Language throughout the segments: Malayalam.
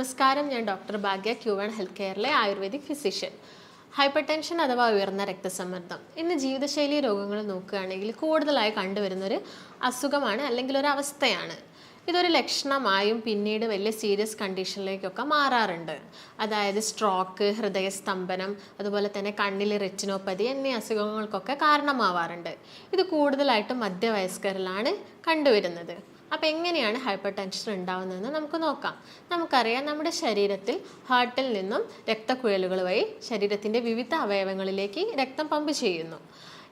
നമസ്കാരം. ഞാൻ doctor Bhagya Q and health കെയറിലെ Ayurvedic physician. Hypertension അഥവാ ഉയർന്ന രക്തസമ്മർദ്ദം. ഇന്ന് ജീവിതശൈലി രോഗങ്ങൾ നോക്കുകയാണെങ്കിൽ കൂടുതലായി കണ്ടുവരുന്നൊരു അസുഖമാണ് അല്ലെങ്കിൽ ഒരു അവസ്ഥയാണ്. ഇതൊരു ലക്ഷണമായും പിന്നീട് വലിയ സീരിയസ് കണ്ടീഷനിലേക്കൊക്കെ മാറാറുണ്ട്. അതായത് സ്ട്രോക്ക് ഹൃദയസ്തംഭനം അതുപോലെ തന്നെ കണ്ണിൽ റെറ്റിനോപ്പതി എന്നീ അസുഖങ്ങൾക്കൊക്കെ കാരണമാവാറുണ്ട്. ഇത് കൂടുതലായിട്ടും മധ്യവയസ്കരിലാണ് കണ്ടുവരുന്നത്. അപ്പോൾ എങ്ങനെയാണ് ഹൈപ്പർ ടെൻഷൻ ഉണ്ടാകുന്നതെന്ന് നമുക്ക് നോക്കാം. നമുക്കറിയാം നമ്മുടെ ശരീരത്തിൽ ഹാർട്ടിൽ നിന്നും രക്തക്കുഴലുകൾ വഴി ശരീരത്തിന്റെ വിവിധ അവയവങ്ങളിലേക്ക് രക്തം പമ്പ് ചെയ്യുന്നു.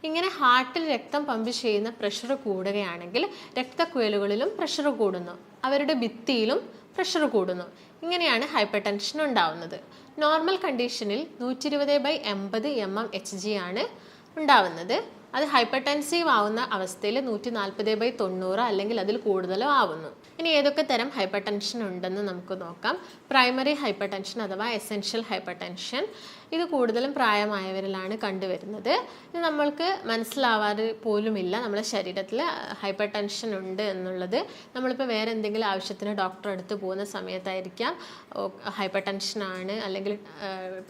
ഇങ്ങനെ ഹാർട്ടിൽ രക്തം പമ്പ് ചെയ്യുന്ന പ്രഷർ കൂടുകയാണെങ്കിൽ രക്തക്കുഴലുകളിലും പ്രഷർ കൂടുന്നു. അവരുടെ ഭിത്തിയിലും പ്രഷർ കൂടുന്നു. ഇങ്ങനെയാണ് ഹൈപ്പർ ടെൻഷൻ ഉണ്ടാവുന്നത്. നോർമൽ കണ്ടീഷനിൽ നൂറ്റി ഇരുപത് ബൈ എൺപത് എം എം എച്ച് ജി ആണ് ഉണ്ടാവുന്നത്. അത് ഹൈപ്പർ ടെൻസീവ് ആവുന്ന അവസ്ഥയിൽ നൂറ്റി നാൽപ്പത് ബൈ തൊണ്ണൂറ് അല്ലെങ്കിൽ അതിൽ കൂടുതലോ ആവുന്നു. ഇനി ഏതൊക്കെ തരം ഹൈപ്പർ ടെൻഷൻ ഉണ്ടെന്ന് നമുക്ക് നോക്കാം. പ്രൈമറി ഹൈപ്പർ ടെൻഷൻ അഥവാ എസെൻഷ്യൽ ഹൈപ്പർ ടെൻഷൻ ഇത് കൂടുതലും പ്രായമായവരിലാണ് കണ്ടുവരുന്നത്. ഇത് നമ്മൾക്ക് മനസ്സിലാവാറ് പോലുമില്ല. നമ്മുടെ ശരീരത്തിൽ ഹൈപ്പർ ടെൻഷൻ ഉണ്ട് എന്നുള്ളത്. നമ്മളിപ്പോൾ വേറെ എന്തെങ്കിലും ആവശ്യത്തിന് ഡോക്ടറെ അടുത്ത് പോകുന്ന സമയത്തായിരിക്കാം. ഹൈപ്പർ ടെൻഷൻ ആണ് അല്ലെങ്കിൽ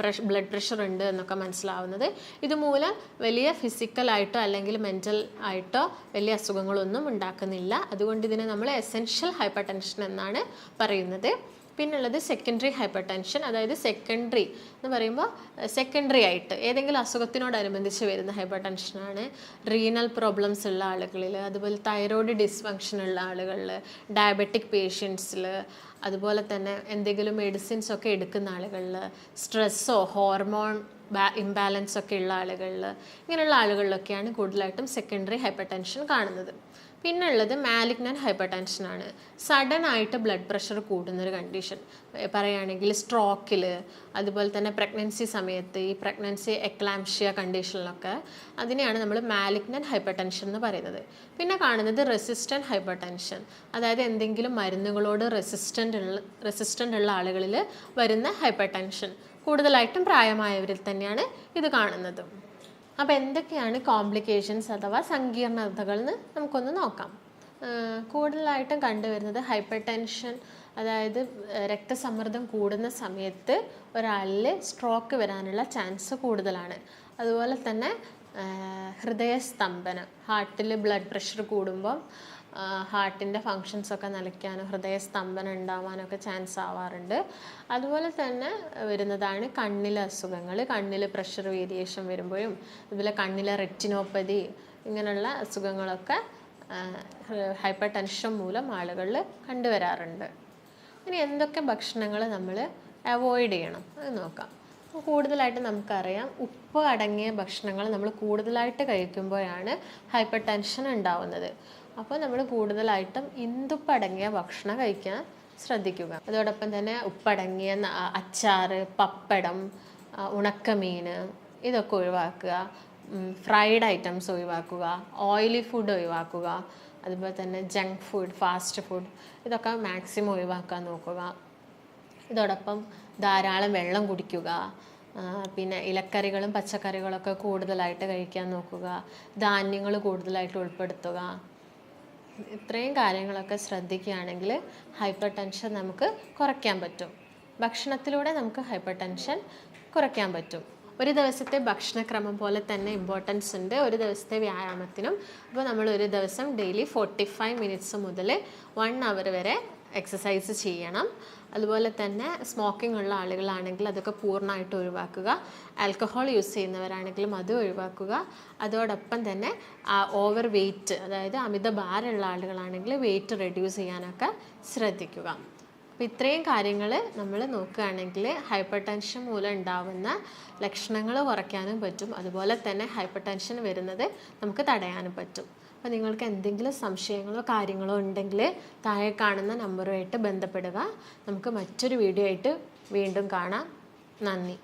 പ്രഷ് ബ്ലഡ് പ്രഷർ ഉണ്ട് എന്നൊക്കെ മനസ്സിലാവുന്നത്. ഇതുമൂലം വലിയ ഫിസിക്കലായിട്ടോ അല്ലെങ്കിൽ മെന്റൽ ആയിട്ടോ വലിയ അസുഖങ്ങളൊന്നും ഉണ്ടാക്കുന്നില്ല. അതുകൊണ്ട് ഇതിനെ നമ്മൾ എസെൻഷ്യൽ ഹൈപ്പർ ടെൻഷൻ എന്നാണ് പറയുന്നത്. പിന്നുള്ളത് സെക്കൻഡറി ഹൈപ്പർ ടെൻഷൻ അതായത് സെക്കൻഡറി എന്ന് പറയുമ്പോൾ സെക്കൻഡറി ആയിട്ട് ഏതെങ്കിലും അസുഖത്തിനോടനുബന്ധിച്ച് വരുന്ന ഹൈപ്പർ ടെൻഷനാണ് റീനൽ പ്രോബ്ലംസ് ഉള്ള ആളുകളിൽ അതുപോലെ തൈറോയ്ഡ് ഡിസ്ഫങ്ഷൻ ഉള്ള ആളുകളിൽ ഡയബറ്റിക് പേഷ്യൻസിൽ അതുപോലെ തന്നെ എന്തെങ്കിലും മെഡിസിൻസ് ഒക്കെ എടുക്കുന്ന ആളുകളിൽ സ്ട്രെസ്സോ ഹോർമോൺ ഇംബാലൻസ് ഒക്കെ ഉള്ള ആളുകളിൽ ഇങ്ങനെയുള്ള ആളുകളിലൊക്കെയാണ് കൂടുതലായിട്ടും സെക്കൻഡറി ഹൈപ്പർ ടെൻഷൻ കാണുന്നത്. പിന്നെ ഉള്ളത് മാലിഗ്നന്റ് ഹൈപ്പർ ടെൻഷനാണ് സഡൻ ആയിട്ട് ബ്ലഡ് പ്രഷർ കൂടുന്നൊരു കണ്ടീഷൻ. പറയുകയാണെങ്കിൽ സ്ട്രോക്കിൽ അതുപോലെ തന്നെ പ്രഗ്നൻസി സമയത്ത് ഈ പ്രഗ്നൻസി എക്ലാംഷ്യ കണ്ടീഷനിലൊക്കെ അതിനെയാണ് നമ്മൾ മാലിഗ്നൻ ഹൈപ്പർ ടെൻഷൻ എന്ന് പറയുന്നത്. പിന്നെ കാണുന്നത് റെസിസ്റ്റന്റ് ഹൈപ്പർ ടെൻഷൻ അതായത് എന്തെങ്കിലും മരുന്നുകളോട് റെസിസ്റ്റന്റ് ഉള്ള റെസിസ്റ്റന്റ് ഉള്ള ആളുകളിൽ വരുന്ന ഹൈപ്പർ ടെൻഷൻ കൂടുതലായിട്ടും പ്രായമായവരിൽ തന്നെയാണ് ഇത് കാണുന്നത്. അപ്പോൾ എന്തൊക്കെയാണ് കോംപ്ലിക്കേഷൻസ് അഥവാ സങ്കീർണതകൾ എന്ന് നമുക്കൊന്ന് നോക്കാം. കൂടുതലായിട്ടും കണ്ടുവരുന്നത് ഹൈപ്പർ ടെൻഷൻ അതായത് രക്തസമ്മർദ്ദം കൂടുന്ന സമയത്ത് ഒരാളിൽ സ്ട്രോക്ക് വരാനുള്ള ചാൻസ് കൂടുതലാണ്. അതുപോലെ തന്നെ ഹൃദയസ്തംഭനം ഹാർട്ടിൽ ബ്ലഡ് പ്രഷർ കൂടുമ്പം ഹാർട്ടിന്റെ ഫങ്ഷൻസ് ഒക്കെ നിലയ്ക്കാനും ഹൃദയസ്തംഭനം ഉണ്ടാവാനൊക്കെ ചാൻസ് ആവാറുണ്ട്. അതുപോലെ തന്നെ വരുന്നതാണ് കണ്ണിലെ അസുഖങ്ങൾ. കണ്ണിൽ പ്രഷർ വേരിയേഷൻ വരുമ്പോഴും അതുപോലെ കണ്ണിലെ റെറ്റിനോപ്പതി ഇങ്ങനെയുള്ള അസുഖങ്ങളൊക്കെ ഹൈപ്പർ ടെൻഷൻ മൂലം ആളുകളിൽ കണ്ടുവരാറുണ്ട്. ഇനി എന്തൊക്കെ ഭക്ഷണങ്ങൾ നമ്മൾ അവോയ്ഡ് ചെയ്യണം? അത് നോക്കാം. കൂടുതലായിട്ട് നമുക്കറിയാം ഉപ്പ് അടങ്ങിയ ഭക്ഷണങ്ങൾ നമ്മൾ കൂടുതലായിട്ട് കഴിക്കുമ്പോഴാണ് ഹൈപ്പർ ടെൻഷൻ ഉണ്ടാവുന്നത്. അപ്പോൾ നമ്മൾ കൂടുതലായിട്ടും ഇന്ദുപ്പ് അടങ്ങിയ ഭക്ഷണം കഴിക്കാൻ ശ്രദ്ധിക്കുക. അതോടൊപ്പം തന്നെ ഉപ്പടങ്ങിയ അച്ചാറ് പപ്പടം ഉണക്കമീൻ ഇതൊക്കെ ഒഴിവാക്കുക. ഫ്രൈഡ് ഐറ്റംസ് ഒഴിവാക്കുക. ഓയിലി ഫുഡ് ഒഴിവാക്കുക. അതുപോലെ തന്നെ ജങ്ക് ഫുഡ് ഫാസ്റ്റ് ഫുഡ് ഇതൊക്കെ മാക്സിമം ഒഴിവാക്കാൻ നോക്കുക. ഇതോടൊപ്പം ധാരാളം വെള്ളം കുടിക്കുക പിന്നെ ഇലക്കറികളും പച്ചക്കറികളൊക്കെ കൂടുതലായിട്ട് കഴിക്കാൻ നോക്കുക ധാന്യങ്ങൾ കൂടുതലായിട്ട് ഉൾപ്പെടുത്തുക. ഇത്രയും കാര്യങ്ങളൊക്കെ ശ്രദ്ധിക്കുകയാണെങ്കിൽ ഹൈപ്പർ ടെൻഷൻ നമുക്ക് കുറയ്ക്കാൻ പറ്റും. ഭക്ഷണത്തിലൂടെ നമുക്ക് ഹൈപ്പർ ടെൻഷൻ കുറയ്ക്കാൻ പറ്റും. ഒരു ദിവസത്തെ ഭക്ഷണക്രമം പോലെ തന്നെ ഇമ്പോർട്ടൻസ് ഉണ്ട്. ഒരു ദിവസത്തെ വ്യായാമത്തിനും. അപ്പോൾ നമ്മൾ ഒരു ദിവസം ഡെയിലി ഫോർട്ടി ഫൈവ് മിനിറ്റ്സ് മുതൽ വൺ അവർ വരെ എക്സസൈസ് ചെയ്യണം. അതുപോലെ തന്നെ സ്മോക്കിംഗ് ഉള്ള ആളുകളാണെങ്കിൽ അതൊക്കെ പൂർണമായിട്ട് ഒഴിവാക്കുക. ആൽക്കഹോൾ യൂസ് ചെയ്യുന്നവരാണെങ്കിലും അത് ഒഴിവാക്കുക. അതോടൊപ്പം തന്നെ ഓവർ വെയ്റ്റ് അതായത് അമിത ഭാരമുള്ള ആളുകളാണെങ്കിൽ വെയ്റ്റ് റെഡ്യൂസ് ചെയ്യാനൊക്കെ ശ്രദ്ധിക്കുക. അപ്പോൾ ഇത്രയും കാര്യങ്ങൾ നമ്മൾ നോക്കുകയാണെങ്കിൽ ഹൈപ്പർ ടെൻഷൻ മൂലം ഉണ്ടാവുന്ന ലക്ഷണങ്ങൾ കുറയ്ക്കാനും പറ്റും. അതുപോലെ തന്നെ ഹൈപ്പർ ടെൻഷൻ വരുന്നത് നമുക്ക് തടയാനും പറ്റും. അപ്പോൾ നിങ്ങൾക്ക് എന്തെങ്കിലും സംശയങ്ങളോ കാര്യങ്ങളോ ഉണ്ടെങ്കിൽ താഴെ കാണുന്ന നമ്പറുമായിട്ട് ബന്ധപ്പെടുക. നമുക്ക് മറ്റൊരു വീഡിയോ ആയിട്ട് വീണ്ടും കാണാം. നന്ദി.